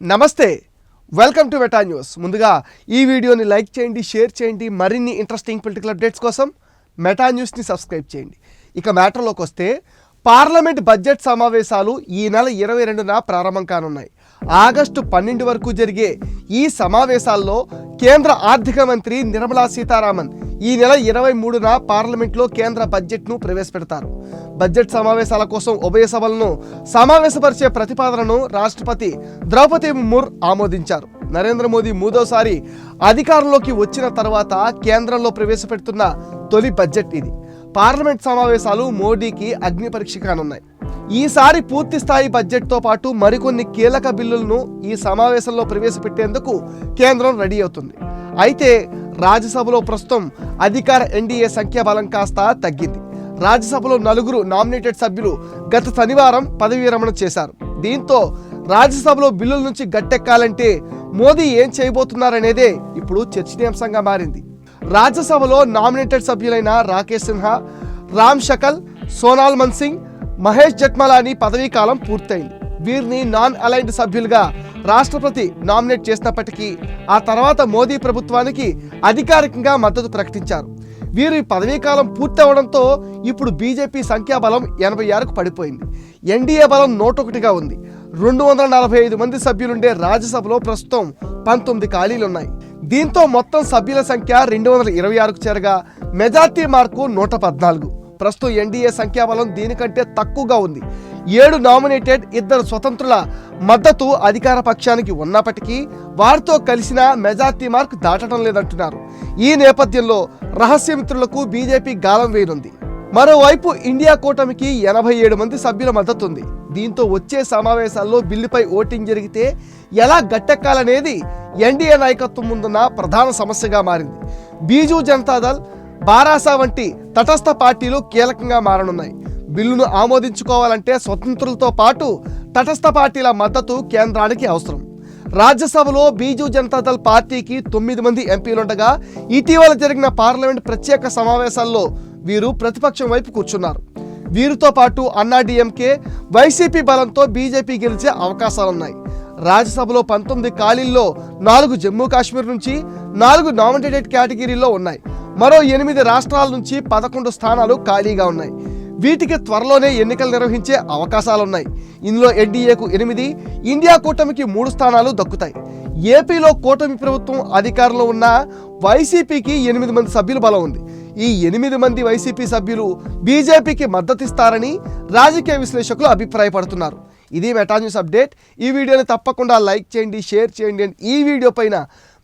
నమస్తే. Welcome to వెటా news ముందుగా ఈ వీడియోని లైక్ చేయండి షేర్ చేయండి మరిన్ని ఇంట్రెస్టింగ్ పొలిటికల్ అప్డేట్స్ కోసం మెటా న్యూస్ని సబ్స్క్రైబ్ చేయండి. ఇక మ్యాటర్లోకి వస్తే పార్లమెంట్ బడ్జెట్ సమావేశాలు ఈ నెల ఇరవై రెండున ప్రారంభం కానున్నాయి. ఆగస్టు పన్నెండు వరకు జరిగే ఈ సమావేశాల్లో కేంద్ర ఆర్థిక మంత్రి నిర్మలా సీతారామన్ ఈ నెల ఇరవై మూడున పార్లమెంట్లో కేంద్ర బడ్జెట్ను ప్రవేశపెడతారు. బడ్జెట్ సమావేశాల కోసం ఉభయ సభలను సమావేశపరిచే ప్రతిపాదనను రాష్ట్రపతి ద్రౌపది ముర్ ఆమోదించారు. నరేంద్ర మోదీ మూడోసారి అధికారంలోకి వచ్చిన తర్వాత కేంద్రంలో ప్రవేశపెడుతున్న తొలి బడ్జెట్ ఇది. పార్లమెంట్ సమావేశాలు మోడీకి అగ్ని పరీక్ష కానున్నాయి. ఈసారి పూర్తి స్థాయి బడ్జెట్తో పాటు మరికొన్ని కీలక బిల్లులను ఈ సమావేశంలో ప్రవేశపెట్టేందుకు కేంద్రం రెడీ అవుతుంది. అయితే రాజ్యసభలో ప్రస్తుతం అధికార ఎన్డీఏ సంఖ్యాబలం కాస్త తగ్గింది. రాజ్యసభలో నలుగురు నామినేటెడ్ సభ్యులు గత శనివారం పదవీ విరమణ చేశారు. దీంతో రాజ్యసభలో బిల్లుల నుంచి గట్టెక్కాలంటే మోదీ ఏం చేయబోతున్నారనేదే ఇప్పుడు చర్చనీయాంశంగా మారింది. రాజ్యసభలో నామినేటెడ్ సభ్యులైన రాకేష్ సిన్హా రామ్ షకల్ సోనాల్ మన్సింగ్ మహేష్ జట్మలాని పదవీ కాలం పూర్తయింది. వీరిని నాన్ అలైన్డ్ సభ్యులుగా రాష్ట్రపతి నామినేట్ చేసినప్పటికీ ఆ తర్వాత మోదీ ప్రభుత్వానికి అధికారికంగా మద్దతు ప్రకటించారు. వీరి పదవీకాలం పూర్తవడంతో ఇప్పుడు బీజేపీ సంఖ్యాబలం ఎనభై ఆరుకు పడిపోయింది. ఎన్డీఏ బలం నూట ఒకటిగా ఉంది. రెండు వందల నలభై ఐదు మంది సభ్యులుండే రాజ్యసభలో ప్రస్తుతం పంతొమ్మిది ఖాళీలున్నాయి. దీంతో మొత్తం సభ్యుల సంఖ్య రెండు వందల ఇరవై ఆరుకు చేరగా మెజార్టీ మార్కు నూట పద్నాలుగు. ప్రస్తుతం ఎన్డీఏ సంఖ్యాబలం దీనికంటే తక్కువగా ఉంది. ఏడు నామినేటెడ్ ఇద్దరు స్వతంత్రుల మద్దతు అధికార పక్షానికి ఉన్నప్పటికీ వారితో కలిసిన మెజార్టీ మార్క్ దాటడం లేదంటున్నారు. ఈ నేపథ్యంలో రహస్య మిత్రులకు బీజేపీ గాలం వేయనుంది. మరోవైపు ఇండియా కూటమికి ఎనభై ఏడు మంది సభ్యుల మద్దతు ఉంది దీంతో వచ్చే సమావేశాల్లో బిల్లుపై ఓటింగ్ జరిగితే ఎలా గట్టెక్కాలనేది ఎన్డీఏ నాయకత్వం ముందున్న ప్రధాన సమస్యగా మారింది. బీజూ జనతాదళ్ బారాసా వంటి తటస్థ పార్టీలు కీలకంగా మారనున్నాయి. బిల్లును ఆమోదించుకోవాలంటే స్వతంత్రులతో పాటు తటస్థ పార్టీల మద్దతు కేంద్రానికి అవసరం. రాజ్యసభలో బీజూ జనతాదళ్ పార్టీకి తొమ్మిది మంది ఎంపీలుండగా ఇటీవల జరిగిన పార్లమెంట్ ప్రత్యేక సమావేశాల్లో వీరు ప్రతిపక్షం వైపు కూర్చున్నారు. వీరితో పాటు అన్నాడీఎంకే వైసీపీ బలంతో బీజేపీ గెలిచే అవకాశాలున్నాయి. రాజ్యసభలో పంతొమ్మిది ఖాళీల్లో నాలుగు జమ్మూ కాశ్మీర్ నుంచి నాలుగు నామినేటెడ్ కేటగిరీలో ఉన్నాయి. మరో ఎనిమిది రాష్ట్రాల నుంచి పదకొండు స్థానాలు ఖాళీగా ఉన్నాయి. వీటికి త్వరలోనే ఎన్నికలు నిర్వహించే అవకాశాలున్నాయి. ఇందులో ఎన్డీఏకు ఎనిమిది ఇండియా కూటమికి మూడు స్థానాలు దక్కుతాయి. ఏపీలో కూటమి ప్రభుత్వం అధికారంలో ఉన్న వైసీపీకి ఎనిమిది మంది సభ్యులు బలం ఉంది. ఈ ఎనిమిది మంది వైసీపీ సభ్యులు బీజేపీకి మద్దతిస్తారని రాజకీయ విశ్లేషకులు అభిప్రాయపడుతున్నారు. ఇది మెటా న్యూస్ అప్డేట్. ఈ వీడియోని తప్పకుండా లైక్ చేయండి షేర్ చేయండి. అండ్ ఈ వీడియో పైన